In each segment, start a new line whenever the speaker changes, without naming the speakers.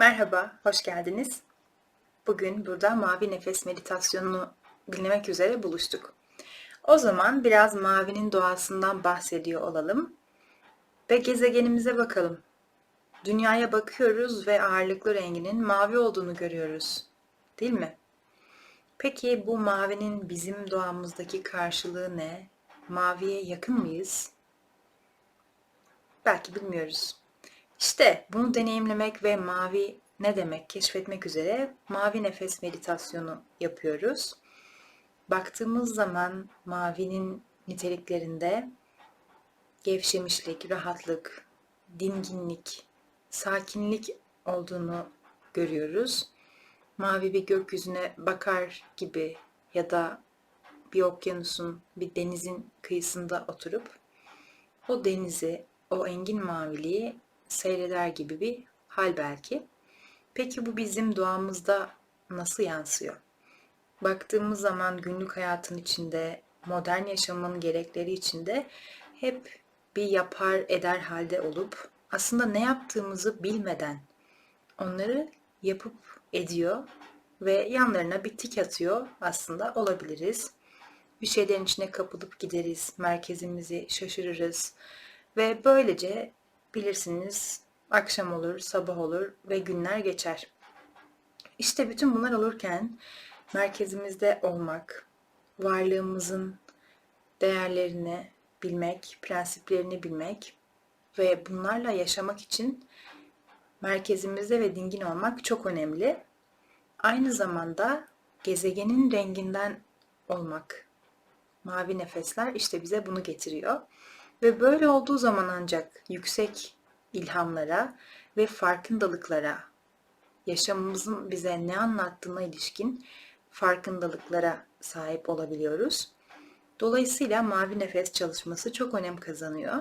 Merhaba, hoş geldiniz. Bugün burada mavi nefes meditasyonunu dinlemek üzere buluştuk. O zaman biraz mavinin doğasından bahsediyor olalım ve gezegenimize bakalım. Dünyaya bakıyoruz ve ağırlıklı renginin mavi olduğunu görüyoruz. Değil mi? Peki bu mavinin bizim doğamızdaki karşılığı ne? Maviye yakın mıyız? Belki bilmiyoruz. İşte bunu deneyimlemek ve mavi ne demek keşfetmek üzere mavi nefes meditasyonu yapıyoruz. Baktığımız zaman mavinin niteliklerinde gevşemişlik, rahatlık, dinginlik, sakinlik olduğunu görüyoruz. Mavi bir gökyüzüne bakar gibi ya da bir okyanusun, bir denizin kıyısında oturup o denizi, o engin maviliği seyreder gibi bir hal belki. Peki bu bizim doğamızda nasıl yansıyor? Baktığımız zaman günlük hayatın içinde, modern yaşamın gerekleri içinde hep bir yapar eder halde olup aslında ne yaptığımızı bilmeden onları yapıp ediyor ve yanlarına bir tik atıyor aslında olabiliriz. Bir şeylerin içine kapılıp gideriz, merkezimizi şaşırırız ve böylece bilirsiniz akşam olur, sabah olur ve günler geçer. İşte bütün bunlar olurken merkezimizde olmak, varlığımızın değerlerini bilmek, prensiplerini bilmek ve bunlarla yaşamak için merkezimizde ve dingin olmak çok önemli. Aynı zamanda gezegenin renginden olmak. Mavi nefesler işte bize bunu getiriyor. Ve böyle olduğu zaman ancak yüksek ilhamlara ve farkındalıklara, yaşamımızın bize ne anlattığına ilişkin farkındalıklara sahip olabiliyoruz. Dolayısıyla mavi nefes çalışması çok önem kazanıyor.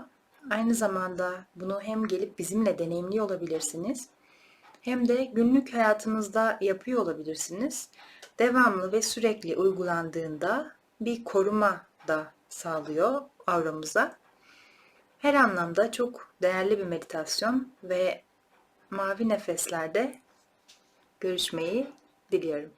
Aynı zamanda bunu hem gelip bizimle deneyimli olabilirsiniz hem de günlük hayatınızda yapıyor olabilirsiniz. Devamlı ve sürekli uygulandığında bir koruma da sağlıyor avramıza. Her anlamda çok değerli bir meditasyon ve mavi nefeslerde görüşmeyi diliyorum.